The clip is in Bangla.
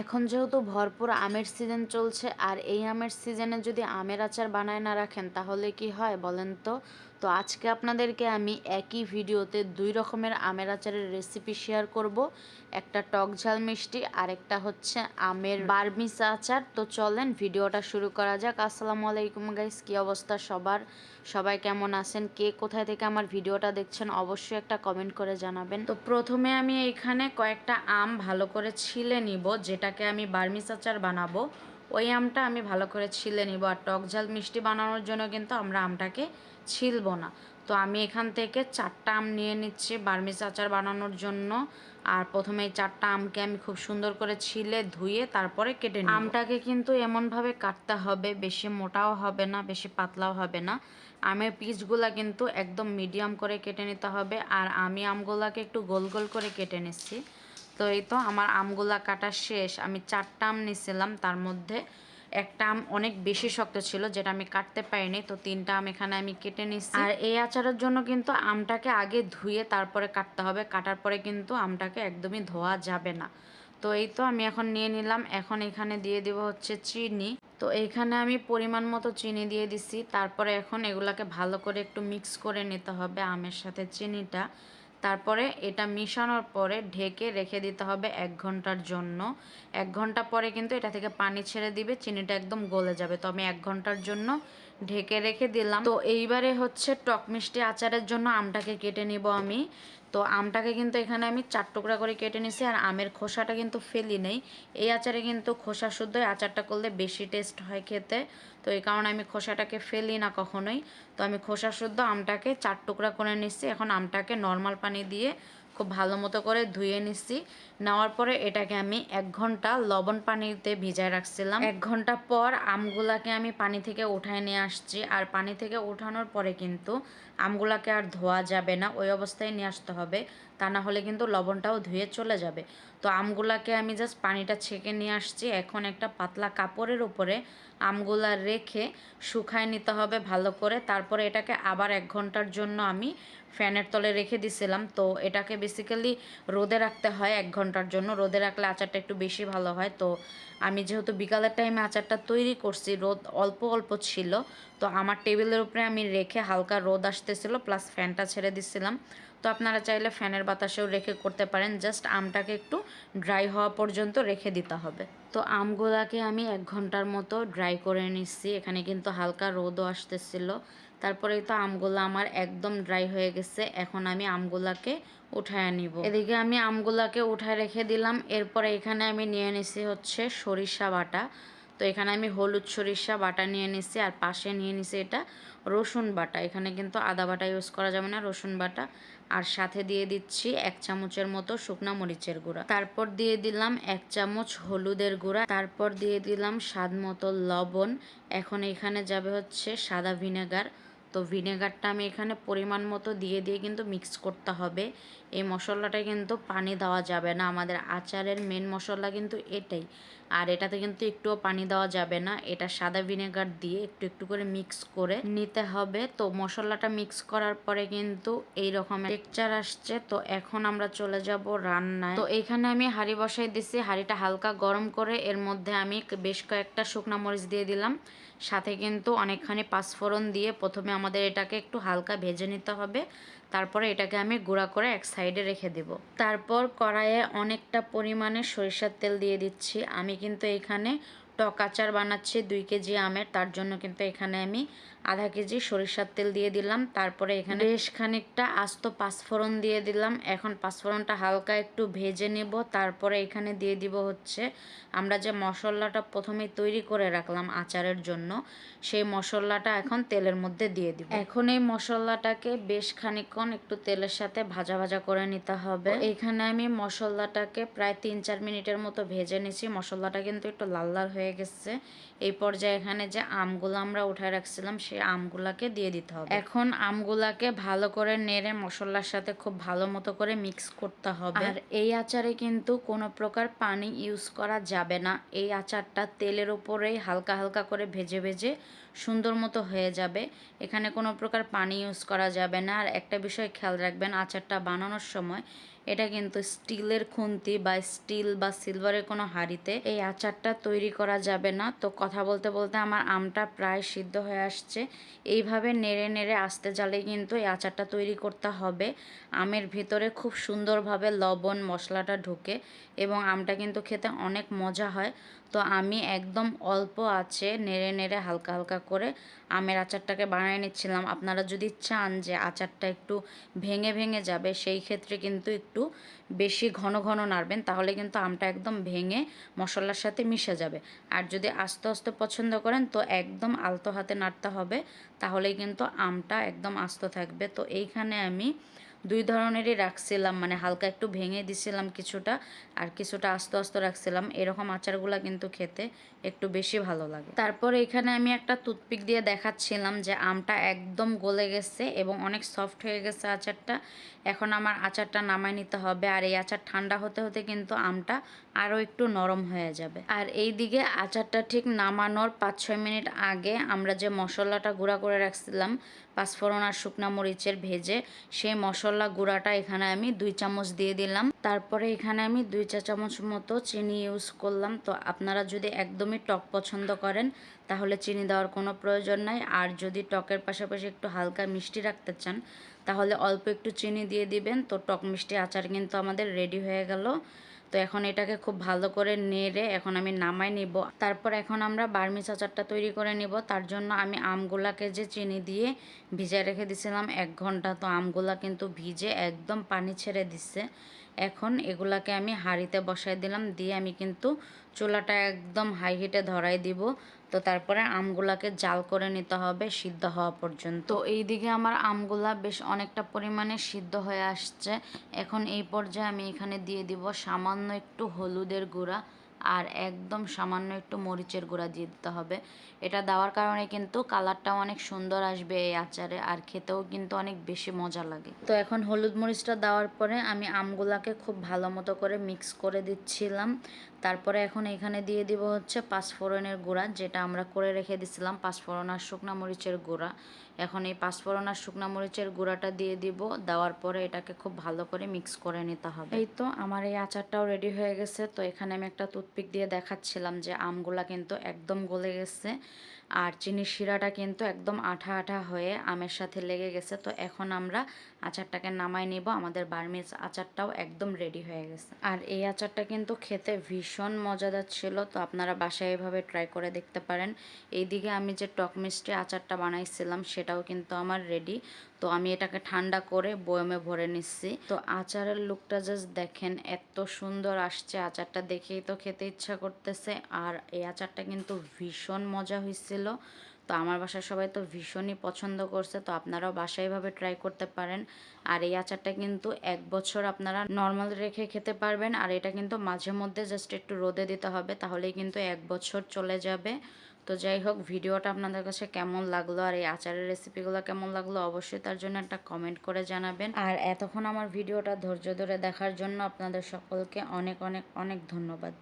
এখন যেহেতু ভরপুর আমের সিজন চলছে, আর এই আমের সিজনে যদি আমের আচার বানায় না রাখেন, তাহলে কি হয় বলেন তো? তো আজকে আপনাদেরকে আমি একই ভিডিওতে দুই রকমের আমের আচারের রেসিপি শেয়ার করব। একটা টক ঝাল মিষ্টি আর একটা হচ্ছে আমের বারমিস আচার। তো চলেন ভিডিওটা শুরু করা যাক। আসসালামু আলাইকুম গাইস কি অবস্থা সবার? সবাই কেমন আছেন? কে কোথায় থেকে আমার ভিডিওটা দেখছেন অবশ্যই একটা কমেন্ট করে জানাবেন। তো প্রথমে আমি এখানে কয়েকটা আম ভালো করে ছিলে নিব, যেটাকে আমি বার্মিস আচার বানাবো। ওই আমটা আমি ভালো করে ছিলে নিব। আর টক ঝাল মিষ্টি বানানোর জন্য কিন্তু আমরা আমটাকে ছিলবো না। তো আমি এখান থেকে চারটা আম নিয়ে নিচ্ছি বার্মিস আচার বানানোর জন্য। আর প্রথমে এই চারটা আমকে আমি খুব সুন্দর করে ছিলে ধুয়ে তারপরে কেটে নিই আমটাকে কিন্তু এমনভাবে কাটতে হবে, বেশি মোটাও হবে না, বেশি পাতলাও হবে না। আমের পিসগুলা কিন্তু একদম মিডিয়াম করে কেটে নিতে হবে। আর আমি আমগুলাকে একটু গোল গোল করে কেটে নিচ্ছি। তো এই তো আমার আমগুলা কাটা শেষ। আমি চারটা আম নিছিলাম, তার মধ্যে একটা আম অনেক বেশি শক্ত ছিল, যেটা আমি কাটতে পারিনি। তো তিনটা আম এখানে আমি কেটে নিচ্ছি আর এই আচারের জন্য কিন্তু আমটাকে আগে ধুয়ে তারপরে কাটতে হবে। কাটার পরে কিন্তু আমটাকে একদমই ধোয়া যাবে না। তো এই তো আমি এখন নিয়ে নিলাম। এখন এখানে দিয়ে দেবো হচ্ছে চিনি। তো এখানে আমি পরিমাণ মতো চিনি দিয়ে দিছি। তারপরে এখন এগুলাকে ভালো করে একটু মিক্স করে নিতে হবে আমের সাথে চিনিটা। তারপরে এটা মিশানোর পরে ঢেকে রেখে দিতে হবে এক ঘণ্টার জন্য। এক ঘণ্টা পরে কিন্তু এটা থেকে পানি ছেড়ে দিবে, চিনিটা একদম গলে যাবে। তো আমি এক ঘণ্টার জন্য ঢেকে রেখে দিলাম। তো এইবারে হচ্ছে টক মিষ্টি আচারের জন্য আমটাকে কেটে নিব আমি। তো আমটাকে কিন্তু এখানে আমি চার টুকরা করে কেটে নিছি আর আমের খোসাটা কিন্তু ফেলি নেই। এই আচারে কিন্তু খোসা শুদ্ধ আচারটা করলে বেশি টেস্ট হয় খেতে। তো এই কারণে আমি খোসাটাকে ফেলি না কখনোই। তো আমি খোসা শুদ্ধ আমটাকে চার টুকরা করে নিচ্ছি এখন আমটাকে নর্মাল পানি দিয়ে খুব ভালো মতো করে ধুয়ে নিচ্ছি নেওয়ার পরে এটাকে আমি এক ঘণ্টা লবণ পানিতে ভিজায় রাখছিলাম। এক ঘণ্টা পর আমগুলাকে আমি পানি থেকে উঠায় নিয়ে আসছি। আর পানি থেকে উঠানোর পরে কিন্তু আমগুলাকে আর ধোয়া যাবে না। ওই অবস্থায় নিয়ে আসতে হবে। তা না হলে কিন্তু লবণটাও ধুয়ে চলে যাবে। তো আমগুলাকে আমি জাস্ট পানিটা ছেঁকে নিয়ে আসছি। এখন একটা পাতলা কাপড়ের উপরে আমগুলা রেখে শুকায় নিতে হবে ভালো করে। তারপরে এটাকে আবার এক ঘণ্টার জন্য আমি ফ্যানের তলে রেখে দিছিলাম। তো এটাকে বেসিক্যালি রোদে রাখতে হয় এক ঘণ্টার জন্য। রোদে রাখলে আচারটা একটু বেশি ভালো হয়। তো আমি যেহেতু বিকালের টাইমে আচারটা তৈরি করছি, রোদ অল্প অল্প ছিল। তো আমার টেবিলের উপরে আমি রেখে হালকা রোদ আসতেছিল প্লাস ফ্যানটা ছেড়ে দিছিলাম। তো আপনারা চাইলে ফ্যানের বাতাসেও রেখে করতে পারেন। জাস্ট আমটাকে একটু ড্রাই হওয়া পর্যন্ত রেখে দিতে হবে। তো আমগুলাকে আমি এক ঘণ্টার মতো ড্রাই করে নিচ্ছি। এখানে কিন্তু হালকা রোদও আসতেছিল। তারপরেই তো আমগুলো আমার একদম ড্রাই হয়ে গেছে। এখন আমি আমগুলাকে উঠায় নিব। এদিকে আমি আমগুলাকে উঠায় রেখে দিলাম। এরপরে এখানে আমি নিয়ে নিছি হচ্ছে সরিষা বাটা। তো এখানে আমি হলুদ সরিষা বাটা নিয়ে নিছি আর পাশে নিয়ে নিছি এটা রসুন বাটা। এখানে কিন্তু আদা বাটা ইউজ করা যাবে না, রসুন বাটা। আর সাথে দিয়ে দিচ্ছি এক চামচের মতো শুকনো মরিচের গুঁড়া। তারপর দিয়ে দিলাম এক চামচ হলুদের গুঁড়া। তারপর দিয়ে দিলাম স্বাদ মতো লবণ। এখন এখানে যাবে হচ্ছে সাদা ভিনেগার। তো ভিনেগারটা আমি এখানে পরিমাণ মতো দিয়ে দিয়ে কিন্তু মিক্স করতে হবে। এই মশলাটায় কিন্তু পানি দেওয়া যাবে না। আমাদের আচারের মেন মশলা কিন্তু এটাই। আর এটাতে কিন্তু একটুও পানি দেওয়া যাবে না। এটা সাদা ভিনেগার দিয়ে একটু একটু করে মিক্স করে নিতে হবে। তো মশলাটা মিক্স করার পরে কিন্তু এই রকমের টেকচার আসছে। তো এখন আমরা চলে যাব রান্নায়। তো এখানে আমি হাঁড়ি বসাই দিছি। হাঁড়িটা হালকা গরম করে এর মধ্যে আমি বেশ কয়েকটা শুকনা মরিচ দিয়ে দিলাম। সাথে কিন্তু অনেকখানি পাঁচফোড়ন দিয়ে প্রথমে আমাদের এটাকে একটু হালকা ভেজে নিতে হবে। তারপরে এটাকে আমি গুঁড়া করে এক সাইডে রেখে দেব। তারপর কড়াইয়ে অনেকটা পরিমাণে সরিষার তেল দিয়ে দিচ্ছি। আমি কিন্তু এখানে টক আচার বানাচ্ছি দুই কেজি আমের, তার জন্য কিন্তু এখানে আমি আধা কেজি সরিষার তেল দিয়ে দিলাম। তারপরে এখানে বেশ খানিকটা আস্ত পাঁচফোড়ন দিয়ে দিলাম। এখন পাঁচফোড়নটা হালকা একটু ভেজে নেব। তারপরে এখানে দিয়ে দিব হচ্ছে, আমরা যে মশলাটা প্রথমে তৈরি করে রাখলাম আচারের জন্য, সেই মশলাটা এখন তেলের মধ্যে দিয়ে দিব। এখন এই মশলাটাকে বেশ খানিকক্ষণ একটু তেলের সাথে ভাজা ভাজা করে নিতে হবে। এখানে আমি মশলাটাকে প্রায় তিন চার মিনিটের মতো ভেজে নিছি। মশলাটা কিন্তু একটু লাল লাল হয়ে গেছে। এই পর্যায়ে এখানে যে আমগুলো আমরা উঠায় রাখছিলাম, সেই আমগুলাকে দিয়ে দিতে হবে। এখন আমগুলাকে ভালো করে নেড়ে মশলার সাথে খুব ভালো মতো করে মিক্স করতে হবে। আর এই আচারে কিন্তু কোনো প্রকার পানি ইউজ করা যাবে না। এই আচারটা তেলের উপরেই হালকা হালকা করে ভেজে ভেজে সুন্দর মতো হয়ে যাবে। এখানে কোনো প্রকার পানি ইউজ করা যাবে না। আর একটা বিষয় খেয়াল রাখবেন, আচারটা বানানোর সময় এটা কিন্তু স্টিলের খুন্তি বা স্টিল বা সিলভারের কোনো হাঁড়িতে এই আচারটা তৈরি করা যাবে না। তো কথা বলতে বলতে আমার আমটা প্রায় সিদ্ধ হয়ে আসছে। এইভাবে নেড়ে নেড়ে আসতে জালে কিন্তু এই আচারটা তৈরি করতে হবে। আমের ভিতরে খুব সুন্দরভাবে লবণ মশলাটা ঢুকে এবং আমটা কিন্তু খেতে অনেক মজা হয়। তো আমি একদম অল্প আছে, নেড়ে নেড়ে হালকা হালকা করে আমের আচারটাকে বানিয়ে নিচ্ছিলাম। আপনারা যদি চান যে আচারটা একটু ভেঙে ভেঙে যাবে, সেই ক্ষেত্রে কিন্তু একটু বেশি ঘন ঘন নাড়বেন, তাহলে কিন্তু আমটা একদম ভেঙে মশলার সাথে মিশে যাবে। আর যদি আস্তে আস্তে পছন্দ করেন, তো একদম আলতো হাতে নাড়তে হবে, তাহলেই কিন্তু আমটা একদম আস্ত থাকবে। তো এইখানে আমি দুই ধরনেরই রাখছিলাম মানে হালকা একটু ভেঙে দিছিলাম কিছুটা আর কিছুটা আস্তে আস্তে রাখছিলাম। এরকম আচারগুলো কিন্তু খেতে একটু বেশি ভালো লাগে। তারপর এখানে আমি একটা টুথপিক দিয়ে দেখাচ্ছিলাম যে আমটা একদম গলে গেছে এবং অনেক সফট হয়ে গেছে আচারটা। এখন আমার আচারটা নামায় নিতে হবে আর এই আচার ঠান্ডা হতে হতে কিন্তু আমটা আরও একটু নরম হয়ে যাবে। আর এই দিকে আচারটা ঠিক নামানোর পাঁচ ছয় মিনিট আগে আমরা যে মশলাটা গুঁড়া করে রাখছিলাম, পাঁচফোড়ন আর শুকনা মরিচের ভেজে, সেই মশলা গুঁড়াটা এখানে আমি দুই চামচ দিয়ে দিলাম। তারপরে এখানে আমি দুই চা চামচ মতো চিনি ইউজ করলাম। তো আপনারা যদি একদমই টক পছন্দ করেন, তাহলে চিনি দেওয়ার কোনো প্রয়োজন নাই। আর যদি টকের পাশাপাশি একটু হালকা মিষ্টি রাখতে চান, তাহলে অল্প একটু চিনি দিয়ে দিবেন। তো টক মিষ্টি আচার কিন্তু আমাদের রেডি হয়ে গেল। তো এখন এটাকে খুব ভালো করে নেড়ে এখন আমি নামাই নিব। তারপর এখন আমরা বার্মিস আচারটা তৈরি করে নিব। তার জন্য আমি আমগুলাকে যে চিনি দিয়ে ভিজে রেখে দিছিলাম এক ঘণ্টা, তো আমগুলা কিন্তু ভিজে একদম পানি ছেড়ে দিচ্ছে। এখন এগুলাকে আমি হাঁড়িতে বসাই দিলাম, দিয়ে আমি কিন্তু চুলাটা একদম হাই হিটে ধরাই দিব। তো তারপরে আমগুলাকে জাল করে নিতে হবে সিদ্ধ হওয়া পর্যন্ত। তো এইদিকে আমার আমগুলা বেশ অনেকটা পরিমাণে সিদ্ধ হয়ে আসছে। এখন এই পর্যায়ে আমি এখানে দিয়ে দিব সামান্য একটু হলুদের গুঁড়া। আর একদম সামান্য একটু মরিচের গুঁড়া দিয়ে দিতে হবে। এটা দেওয়ার কারণে কিন্তু কালারটাও অনেক সুন্দর আসবে এই আচারে আর খেতেও কিন্তু অনেক বেশি মজা লাগে। তো এখন হলুদ মরিচটা দেওয়ার পরে আমি আমগুলাকে খুব ভালো মতো করে মিক্স করে দিচ্ছিলাম। তারপরে এখন এখানে দিয়ে দিব হচ্ছে পাঁচফোড়নের গুঁড়া, যেটা আমরা করে রেখে দিছিলাম পাঁচফোড়ন আর শুকনা মরিচের গুঁড়া। এখন এই পাঁচফোড়ন আর শুকনা মরিচের গুঁড়াটা দিয়ে দিব, দেওয়ার পরে এটাকে খুব ভালো করে মিক্স করে নিতে হবে। এই তো আমার এই আচারটাও রেডি হয়ে গেছে, তো এখানে আমি একটা টুথপিক দিয়ে দেখাচ্ছিলাম যে আমগুলা কিন্তু একদম গলে গেছে। আর চিনির শিরাটা কিন্তু একদম আঠা আঠা হয়ে আমের সাথে লেগে গেছে। তো এখন আমরা আচারটাকে নামাই নিব। আমাদের বার্মিজ আচারটাও একদম রেডি হয়ে গেছে। আর এই আচারটা কিন্তু খেতে ভীষণ মজাদার ছিল। তো আপনারা বাসায় এভাবে ট্রাই করে দেখতে পারেন। এইদিকে আমি যে টক মিষ্টি আচারটা বানাইছিলাম, সেটাও কিন্তু আমার রেডি তো আমি এটাকে ঠান্ডা করে বয়মে ভরে নিচ্ছি। তো আচারের লুকটা জাস্ট দেখেন, এত সুন্দর আসছে। আচারটা দেখেই তো খেতে ইচ্ছা করতেছে। আর এই আচারটা কিন্তু ভীষণ মজা হয়েছিল। তো আমার বাসার সবাই তো ভীষণই পছন্দ করছে। তো আপনারাও বাসায় এভাবে ট্রাই করতে পারেন। আর এই আচারটা কিন্তু এক বছর আপনারা নর্মাল রেখে খেতে পারবেন। আর এটা কিন্তু মাঝে মধ্যে জাস্ট একটু রোদে দিতে হবে। তাহলেই কিন্তু এক বছর চলে যাবে। তো যাই হোক, ভিডিওটা আপনাদের কাছে কেমন লাগল আর এই আচারের রেসিপিগুলো কেমন লাগল অবশ্যই তার জন্য একটা কমেন্ট করে জানাবেন। আর এতক্ষণ আমার ভিডিওটা ধৈর্য ধরে দেখার জন্য আপনাদের সকলকে অনেক অনেক অনেক ধন্যবাদ।